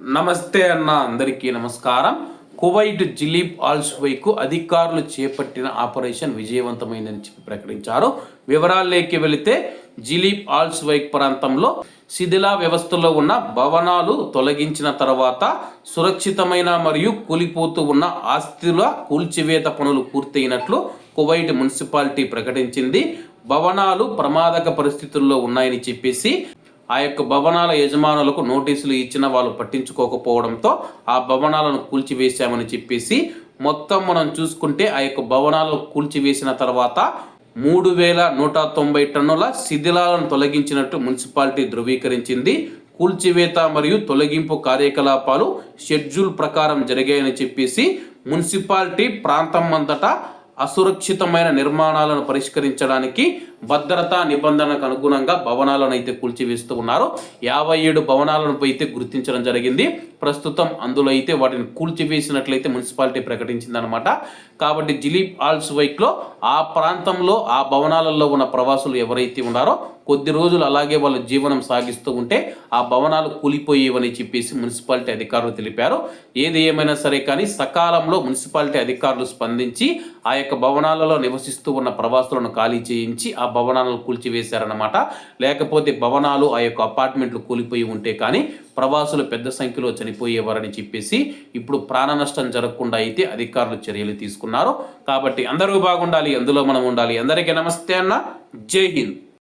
నమస్తే అన్న అందరికీ నమస్కారం. కువైట్ జిలీప్ ఆల్స్వైకు అధికారులు చేపట్టిన ఆపరేషన్ విజయవంతమైందని చెప్పి ప్రకటించారు. వివరాల్లోకి వెళితే జిలీప్ ఆల్స్వైక్ ప్రాంతంలో శిథిలా వ్యవస్థలో ఉన్న భవనాలు తొలగించిన తర్వాత సురక్షితమైన మరియు కూలిపోతూ ఉన్న ఆస్తుల కూల్చివేత పనులు పూర్తయినట్లు కువైట్ మున్సిపాలిటీ ప్రకటించింది. భవనాలు ప్రమాదక పరిస్థితుల్లో ఉన్నాయని చెప్పేసి ఆ యొక్క భవనాల యజమానులకు నోటీసులు ఇచ్చిన వాళ్ళు పట్టించుకోకపోవడంతో ఆ భవనాలను కూల్చివేశామని చెప్పేసి మొత్తం మనం చూసుకుంటే ఆ యొక్క భవనాలను కూల్చివేసిన తర్వాత మూడు వేల నూట తొంభై టన్నుల శిథిలాలను తొలగించినట్టు మున్సిపాలిటీ ధృవీకరించింది. కూల్చివేత మరియు తొలగింపు కార్యకలాపాలు షెడ్యూల్ ప్రకారం జరిగాయని చెప్పేసి మున్సిపాలిటీ ప్రాంతం అంతటా అసురక్షితమైన నిర్మాణాలను పరిష్కరించడానికి భద్రతా నిబంధనలకు అనుగుణంగా భవనాలను అయితే కూల్చివేస్తూ ఉన్నారు. యాభై ఏడు భవనాలను అయితే గుర్తించడం జరిగింది. ప్రస్తుతం అందులో అయితే వాటిని కూల్చివేసినట్లయితే మున్సిపాలిటీ ప్రకటించిందనమాట కాబట్టి జిలీప్ ఆల్స్ వైక్లో ఆ ప్రాంతంలో ఆ భవనాలలో ఉన్న ప్రవాసులు ఎవరైతే ఉన్నారో కొద్ది రోజులు అలాగే వాళ్ళు జీవనం సాగిస్తూ ఉంటే ఆ భవనాలు కూలిపోయేవని చెప్పేసి మున్సిపాలిటీ అధికారులు తెలిపారు. ఏది ఏమైనా సరే కానీ సకాలంలో మున్సిపాలిటీ అధికారులు స్పందించి ఆ యొక్క భవనాలలో నివసిస్తూ ఉన్న ప్రవాసులను ఖాళీ చేయించి ఆ భవనాలను కూల్చివేశారన్నమాట. లేకపోతే భవనాలు ఆ యొక్క అపార్ట్మెంట్లు కూలిపోయి ఉంటే కానీ ప్రవాసులు పెద్ద సంఖ్యలో చనిపోయేవారని చెప్పేసి ఇప్పుడు ప్రాణ నష్టం జరగకుండా అయితే అధికారులు చర్యలు తీసుకున్నారు. కాబట్టి అందరూ బాగుండాలి అందులో మనం ఉండాలి. అందరికీ నమస్తే అన్న. జై హింద్.